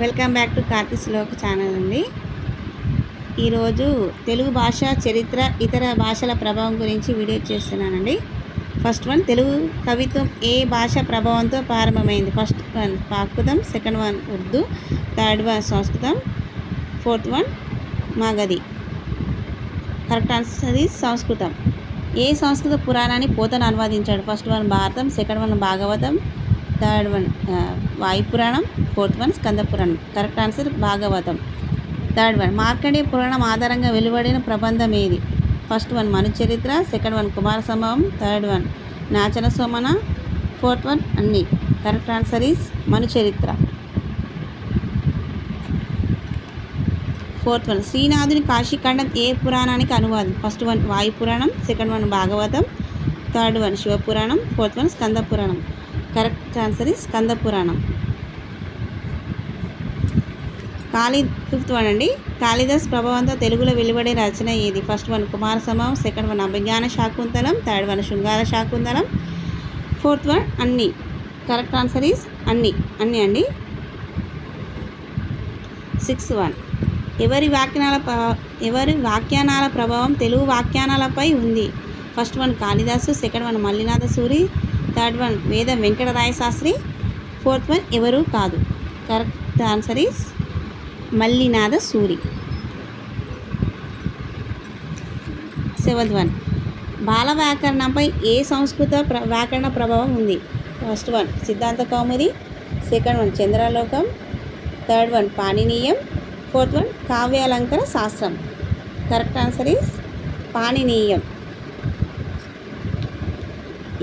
Welcome back to Karthi Shlok channel అండి. ఈరోజు తెలుగు భాష చరిత్ర ఇతర భాషల ప్రభావం గురించి వీడియో చేస్తున్నానండి. ఫస్ట్ వన్ తెలుగు కవిత్వం ఏ భాష ప్రభావంతో ప్రారంభమైంది? First one Prakrutam second one Urdu. Third one Samskritam. Fourth one Magadhi correct answer is Samskritam. ఏ సంస్కృత పురాణాన్ని పోతను అనువాదించాడు? First one Bharatam. Second one Bhagavatam. Third one Vayu Puranam fourth one Skanda Puranam. Correct answer Bhagavatam. Third one Markandeya Puranam ఆధారంగా వెలువడిన ప్రబంధం ఏది? First one మను చరిత్ర second one Kumara Sambhavam third one Nachana Somana fourth one అన్ని. Correct answer is Manu Charitra fourth one శ్రీనాథుని Kasikhandam ఏ పురాణానికి అనువాదం? First one Vayu Puranam second one Bhagavatam third one Shivapuranam fourth one Skanda Puranam. Correct answer is Skanda Puranam Kali fifth one అండి. కాళిదాస్ ప్రభావంతో తెలుగులో వెలువడే రచన ఏది? First one కుమార సమం సెకండ్ వన్ అభిజ్ఞాన Shakuntalam third one Srungara Shakuntalam fourth one అన్ని. Correct answer is అన్ని. అన్ని అండి. Six one. ఎవరి వ్యాఖ్యానాల ఎవరి వ్యాఖ్యానాల ప్రభావం తెలుగు వ్యాఖ్యానాలపై ఉంది? First one Kalidasu second one Mallinatha Suri third one Veda Venkataraya Sastri. Fourth one ఎవరు కాదు. Correct answer is Mallinatha Suri. Seventh one. బాల వ్యాకరణంపై ఏ సంస్కృత ప్ర వ్యాకరణ ప్రభావం ఉంది? First one Siddhanta Kaumudi. Second one Chandralokam. Third one Paniniyam. Fourth one Kavyalankara Shastram. Correct answer is Paniniyam.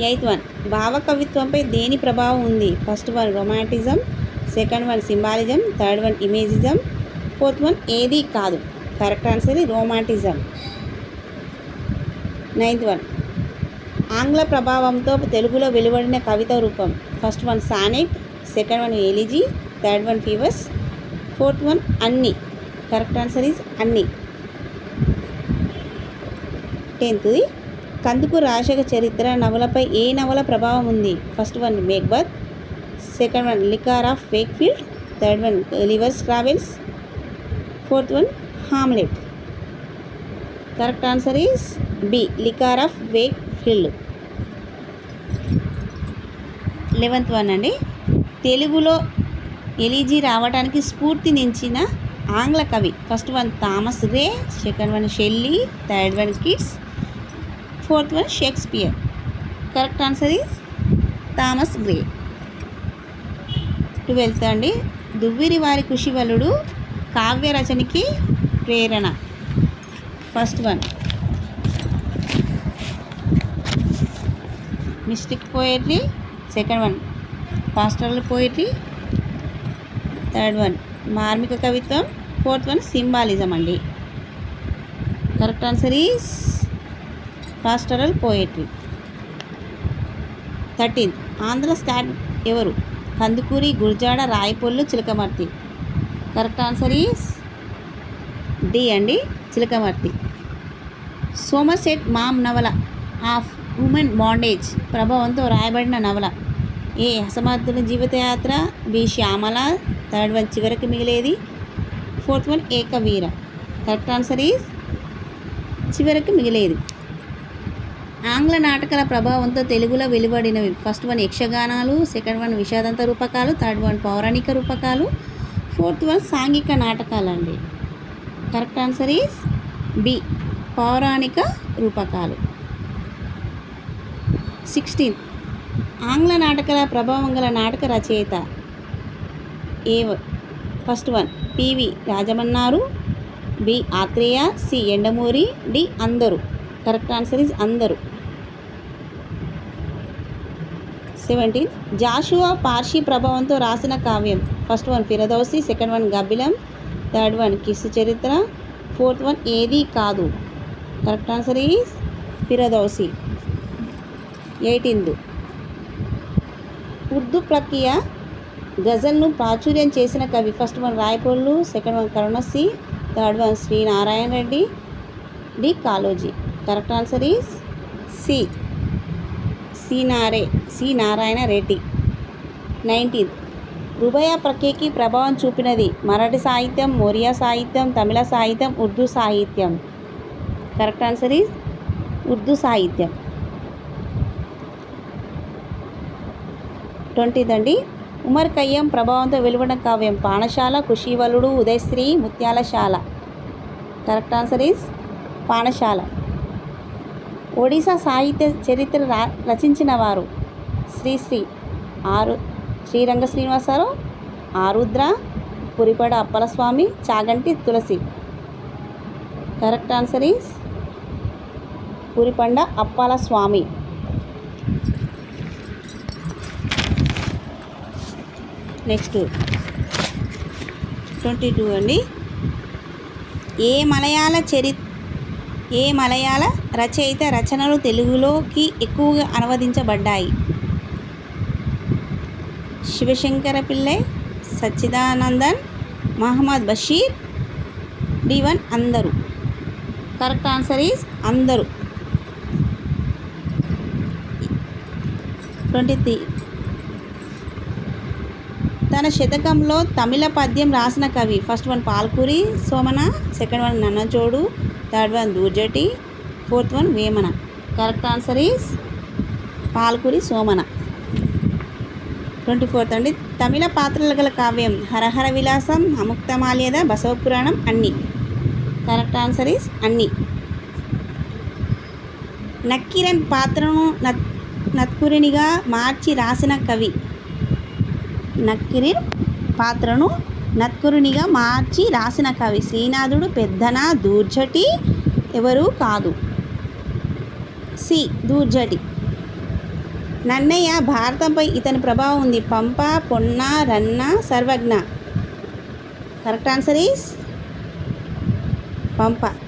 Eighth one. భావకవిత్వంపై దేని ప్రభావం ఉంది? First one romanticism second one symbolism third one imagism fourth one ఏది కాదు. Correct answer romanticism. Ninth one. ఆంగ్ల ప్రభావంతో తెలుగులో వెలువడిన కవిత రూపం. First one sonnet second one elegy third one fevers fourth one అన్ని. కరెక్ట్ ఆన్సర్ ఈజ్ అన్ని. టెన్త్ది. కందుకు రాశక చరిత్ర నవలపై ఏ నవల ప్రభావం ఉంది? First one Macbeth second one Vicar of Wakefield third one Gulliver's Travels fourth one Hamlet. Correct answer is B Vicar of Wakefield eleventh one అండి. తెలుగులో elegy రావడానికి స్ఫూర్తినించిన ఆంగ్ల కవి. First one Thomas Gray second one Shelley third one Keats fourth one Shakespeare. Correct answer is Thomas Gray. Twelfth అండి. దువ్విరి వారి కృషివలుడు కావ్య రచనకి ప్రేరణ. First one. Mystic poetry second one. Pastoral poetry third one. మార్మిక కవిత్వం. ఫోర్త్ వన్ సింబాలిజం అండి. Correct answer is pastoral poetry. Thirteenth. Andhra Scott ఎవరు? Kandukuri Gurajada Rayaprolu Chilakamarti. Correct answer is D అండి Chilakamarthi. Somerset Maugham నవల of women bondage ప్రభావంతో రాయబడిన నవల. ఏ అసమర్థుల జీవితయాత్ర? బి శ్యామల థర్డ్ వన్ చివరికి మిగిలేది. Fourth one Ekaveera. Correct answer is చివరికి మిగిలేది. ఆంగ్ల నాటకాల ప్రభావంతో తెలుగులో వెలువడినవి. ఫస్ట్ వన్ యక్షగానాలు సెకండ్ వన్ విషాదంత రూపకాలు థర్డ్ వన్ పౌరాణిక రూపకాలు ఫోర్త్ వన్ సాంఘిక నాటకాలు అండి కరెక్ట్ ఆన్సర్ ఈస్ బి పౌరాణిక రూపకాలు. సిక్స్టీన్ ఆంగ్ల నాటకాల ప్రభావం గల నాటక రచయిత A first one PV Rajamannar B Athreya C Yandamuri D అందరు. కరెక్ట్ ఆన్సర్ ఇస్ అందరు. సెవెంటీన్. జాషువా పార్షి ప్రభావంతో రాసిన కావ్యం. First one Firdausi second one Gabbilam third one kiss చరిత్ర ఫోర్త్ వన్ ఏది కాదు. Correct answer is Firdausi. Eighteenth. Urdu ప్రక్రియ గజల్ను ప్రాచుర్యం చేసిన కవి first one Rayaprolu second one Karunasri third one Srinarayana Reddy D Kaloji correct answer is C. C నారే C Narayana Reddy. Nineteenth రుబయ ప్రఖ్యకి ప్రభావం చూపినది మరాఠీ సాహిత్యం మొరియా సాహిత్యం తమిళ సాహిత్యం ఉర్దూ సాహిత్యం. కరెక్ట్ ఆన్సర్ ఈజ్ ఉర్దూ సాహిత్యం. ట్వంటీదండి ఉమర్ కయ్యం ప్రభావంతో వెలువడిన కావ్యం Panashala Krishivaludu Udayasri Mutyalasaala correct answer is Panashala. Odisha సాహిత్య చరిత్ర రా రచించిన వారు శ్రీశ్రీ ఆరు Srirangam Srinivasarao Arudra Puripanda Appalaswamy Chaganti Tulasi. Correct answer is Puripanda Appala Swamy next twenty two అండి. ఏ మలయాళ చరిత్ర ఏ మలయాళ రచయిత రచనలు తెలుగులోకి ఎక్కువగా అనువదించబడ్డాయి? శివశంకర పిల్లై సచ్చిదానందన్ మహమ్మద్ బషీర్ డివన్ అందరూ. కరెక్ట్ ఆన్సర్ ఈజ్ అందరూ. Twenty three. తన శతకంలో తమిళ పద్యం రాసిన కవి first one Palkuri Somana second one Nannechodu third one Dhurjati fourth one Vemana. Correct answer is Palkuri Somana. Twenty fourth అండి. తమిళ పాత్రలు గల కావ్యం హరహర విలాసం అముక్తమాల్యద బసవపురాణం అన్ని. కరెక్ట్ ఆన్సర్ ఈస్ అన్ని. నక్కిరన్ పాత్రను నత్ నత్కురినిగా మార్చి రాసిన కవి. నక్కిరిన్ పాత్రను నత్కురునిగా మార్చి రాసిన కవి శ్రీనాథుడు పెద్దన దూర్జటి ఎవరు కాదు. సి. దూర్జటి. నన్నయ్య భారతంపై ఇతని ప్రభావం ఉంది. Pampa Ponna Ranna Sarvajna. Correct answer is Pampa.